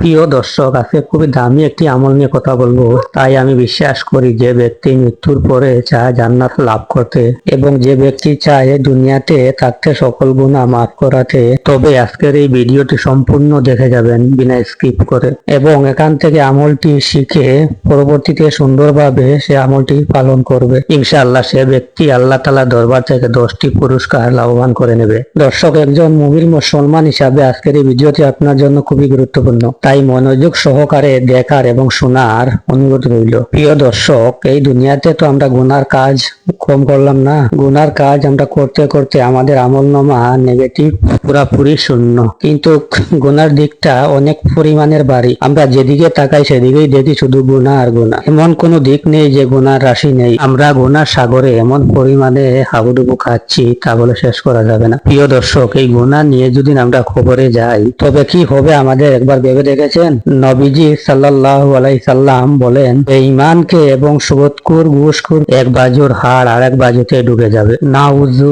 প্রিয় দর্শক, আজকে খুবই দামি একটি আমল নিয়ে কথা বলব। তাই আমি বিশ্বাস করি যে ব্যক্তি মৃত্যুর পরে চায় জান্নাত লাভ করতে এবং যে ব্যক্তি চায় দুনিয়াতে থাকতে সকল গুণা মাফ করাতে। তবে আজকের এই ভিডিওটি সম্পূর্ণ দেখে যাবেন বিনা স্কিপ করে। এবং এখান থেকে আমলটি শিখে পরবর্তীতে সুন্দরভাবে সে আমলটি পালন করবে। ইনশাআল্লাহ সে ব্যক্তি আল্লাহ তালা দরবার থেকে দশটি পুরস্কার লাভবান করে নেবে। দর্শক, একজন মুমির মুসলমান হিসাবে আজকের এই ভিডিওটি আপনার জন্য খুবই গুরুত্বপূর্ণ। তাই মনোযোগ সহকারে দেখার এবং শোনার অনুরোধ রইল। প্রিয় দর্শক, এই দুনিয়াতে তো আমরা গুনার কাজ কম করলাম না। গুনার কাজ আমরা করতে করতে আমাদের আমল নামা নেগেটিভ পুরাপুরি শূন্য। কিন্তু গুনার দিকটা অনেক পরিমাণের বাড়ি। আমরা যেদিকে তাকাই সেদিকেই দেখি শুধু গুণা আর গুণা এমন কোনো দিক নেই যে গুনার রাশি নেই। আমরা গুনার সাগরে এমন পরিমাণে হাবুডুবু খাচ্ছি, তা বলে শেষ করা যাবে না। প্রিয় দর্শক, এই গুণা নিয়ে যদি আমরা খবরে যাই, তবে কি হবে আমাদের একবার ভেবে দেখেছেন? নবীজি সাল্লাহ আলাই সাল্লাম বলেন এই ইমানকে এবং সুবতকুর ঘুষকুর এক বাজুর হাড় এক বাজুতে ঢুকে যাবে। না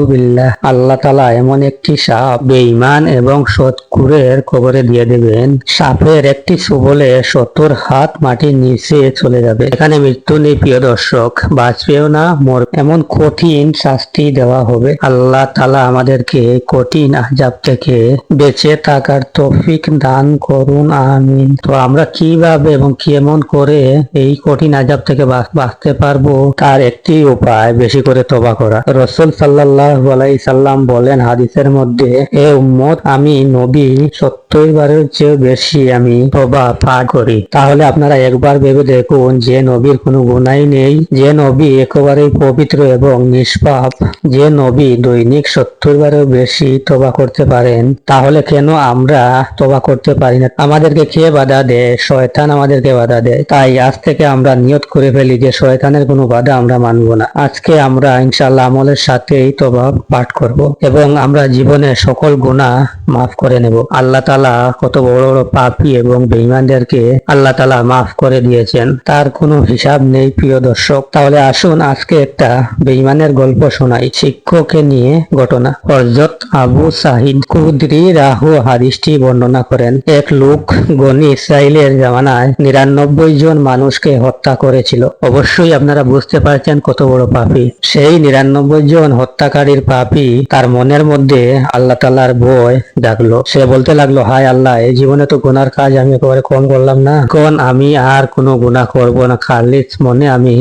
বিল্লাহ আল্লাহ তালা এমন একটি সাপ, বেঈমান এবং সৎকুরের কবরে দিয়ে দেবেন। সাপের একটি সুবলে সত্তর হাত মাটির নিচে চলে যাবে। এখানে মৃত্যু নেই, প্রিয় দর্শক। বাঁচবেও না মর এমন কঠিন শাস্তি দেওয়া হবে। আল্লাহ তালা আমাদেরকে কঠিন আজাব থেকে বেঁচে থাকার তৌফিক দান করুন, আমিন। তো আমরা কীভাবে এবং কেমন করে এই কঠিন আজাব থেকে বাঁচতে পারব? তার একটি উপায় বেশি করে তবা করা। রসুল সাল্লাহ সাল্লাম বলেন হাদিসের মধ্যে, এ উম্মত, আমি নবী, সত্তর বারের চেয়ে বেশি আমি তবা পাঠ করি। তাহলে আপনারা একবার ভেবে দেখুন যে নবীর কোনো গুণাই নেই। যে নবী একেবারেই পবিত্র এবং নিষ্পাপ, যে নবী দৈনিক সত্তর বারেও বেশি তবা করতে পারেন, তাহলে কেন আমরা তবা করতে পারি না? আমাদেরকে কে বাধা দেয়? শয়তান আমাদেরকে বাধা দেয়। তাই আজ থেকে আমরা নিয়ত করে ফেলি যে শয়তানের কোনো বাধা আমরা মানবো না। আজকে আমরা ইনশাল্লাহ আমলের সাথেই তবা পাঠ করব এবং আমরা জীবনে সকল গুণা মাফ করে নেব। আল্লাহ তালা কত বড় বড় পাপী এবং বেঈমানদেরকে আল্লাহ তালা মাফ করে দিয়েছেন, তার কোনো হিসাব নেই প্রিয় দর্শক। তাহলে আসুন আজকে একটা বেঈমানের গল্প শোনাই শিক্ষককে নিয়ে ঘটনা। হজরত আবু সাহিদ কুদরি রাহু হাদিসটি বর্ণনা করেন, এক লোক গনি ইসরায়েলের জামানায় নিরানব্বই জন মানুষকে হত্যা করেছিল। অবশ্যই আপনারা বুঝতে পারছেন কত বড় পাপী। সেই নিরানব্বই জন হত্যাকারীর পাপি তার মনের মধ্যে আল্লাহ তালার বয় ডাকলো সে বলতে লাগল, হায় আল্লাহ, এই জীবনে তো গুনার কাজ আমি একেবারে কম করলাম না। কোন আমি আর কোনো গুণা করব না। খালিদ মনে আমি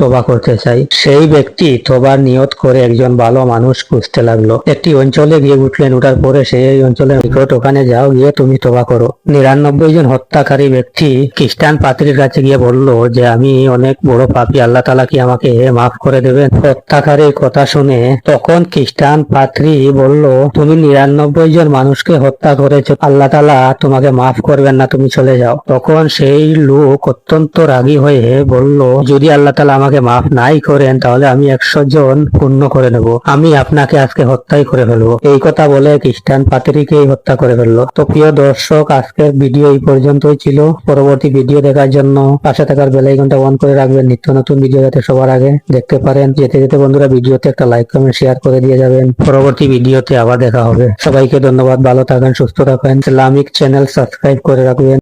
তোবা করতে চাই। সেই ব্যক্তি তোবার নিয়ত করে একজন ভালো মানুষ খুঁজতে লাগল। একটি অঞ্চলে গিয়ে উঠলেন, উঠার পরে সেই অঞ্চলের নিকট ওখানে যাও, গিয়ে তুমি তোবা করো। নিরানব্বই জন হত্যাকারী ব্যক্তি খ্রিস্টান পাত্রীর কাছে গিয়ে বলল, যে আমি অনেক বড় পাপী, আল্লাহ তালা কি আমাকে মাফ করে দেবেন? হত্যাকারীর কথা শুনে তখন খ্রিস্টান পাত্রী বলল, তুমি নিরানব্বই জন মানুষকে হত্যা করেছ। আল্লাহ তালা তোমাকে মাফ করবেন না, তুমি চলে যাও। তখন সেই লোক অত্যন্ত রাগী হয়ে বলল, যদি আল্লাহ তালা আমাকে মাফ নাই করেন, তাহলে আমি একশো জন পূর্ণ করে নেব। আমি আপনাকে আজকে হত্যাই করে ফেলব। এই কথা বলে খ্রিস্টান পাত্রীকেই হত্যা করে ফেলল। তো প্রিয় দর্শক, আজকের ভিডিও এই পর্যন্তই ছিল। পরবর্তী ভিডিও দেখার জন্য পাশে থাকার বেলাইকনটা অন করে রাখবেন। নিত্য নতুন ভিডিও যাতে সবার আগে দেখতে পারেন। যেতে যেতে বন্ধুরা ভিডিওতে একটা লাইক, কমেন্ট, শেয়ার করে দিয়ে যাবেন। পরবর্তী ভিডিওতে আবার দেখা হবে। সবাইকে ধন্যবাদ। ভালো থাকেন, সুস্থ থাকেন। ইসলামিক চ্যানেল সাবস্ক্রাইব করে রাখবেন।